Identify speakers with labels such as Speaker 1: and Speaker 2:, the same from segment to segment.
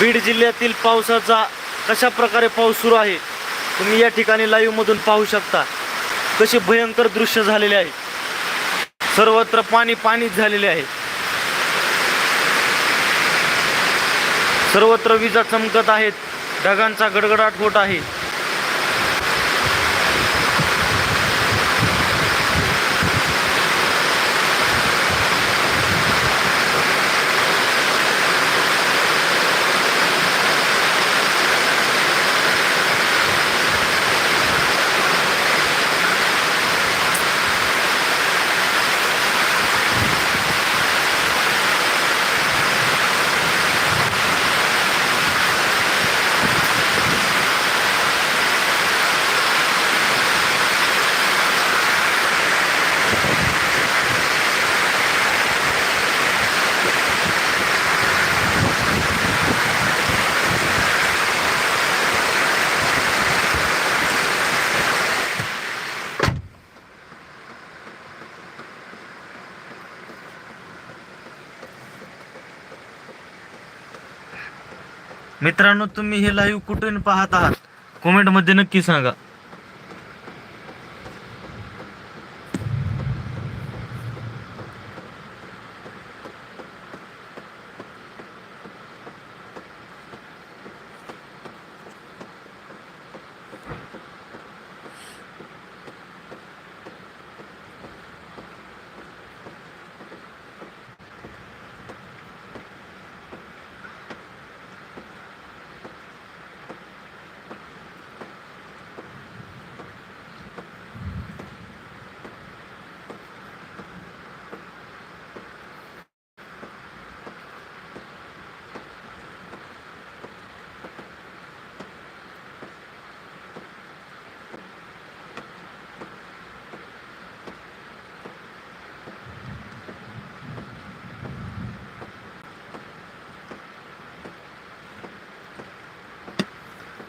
Speaker 1: बीड जिल्ह्यातील पावसाचा कशा प्रकारे पाऊस सुरू आहे तुम्ही या ठिकाणी लाईव्हमधून पाहू शकता. कसे भयंकर दृश्य झालेले आहे. सर्वत्र पाणी पाणीच झालेले आहे. सर्वत्र विजा चमकत आहेत. ढगांचा गडगडाट होत आहे. मित्रांनो तुम्ही हे लाईव्ह कुठून पाहत आहात? कॉमेंटमध्ये नक्की सांगा.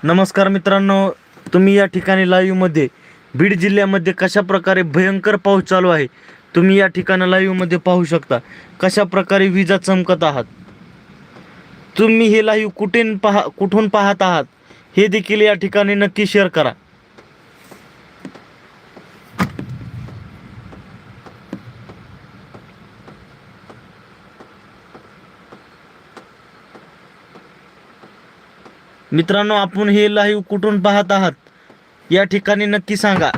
Speaker 1: नमस्कार मित्रांनो तुम्ही या ठिकाणी लाईव्हमध्ये बीड जिल्ह्यामध्ये कशा प्रकारे भयंकर पाऊस चालू आहे तुम्ही या ठिकाणी लाईव्हमध्ये पाहू शकता. कशा प्रकारे विजा चमकत आहात? तुम्ही हे लाईव्ह कुठे पहा कुठून पाहत आहात? हे देखील या ठिकाणी नक्की शेअर करा. मित्रांनो आपण हे लाईव्ह कुठून पाहत आहात? या ठिकाणी नक्की सांगा.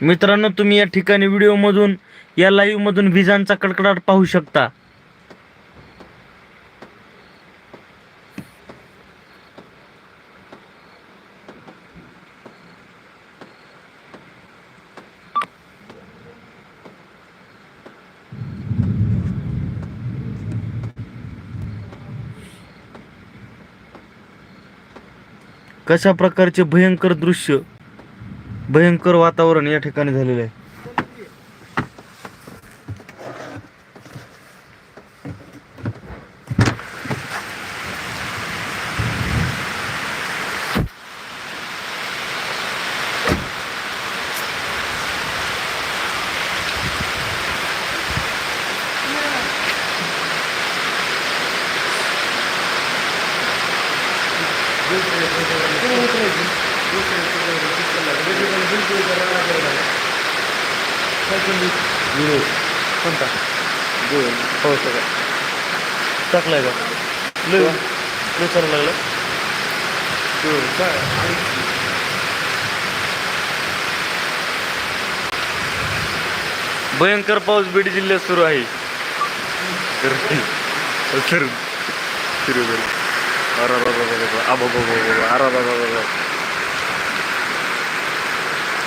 Speaker 1: मित्रांनो तुम्ही या ठिकाणी व्हिडिओमधून या लाईव्हमधून विजांचा कडकडाट पाहू शकता. कशा प्रकारचे भयंकर दृश्य? भयंकर वातावरण या ठिकाणी झालेलं आहे. कोणता? हो टाकलाय का? लय. लय चालू लागलं. भयंकर पाऊस बीड जिल्ह्यात सुरू आहे. सुरू झालं. अरे अरे अरे. आबा बाबा बाबा. अरे अरे अरे.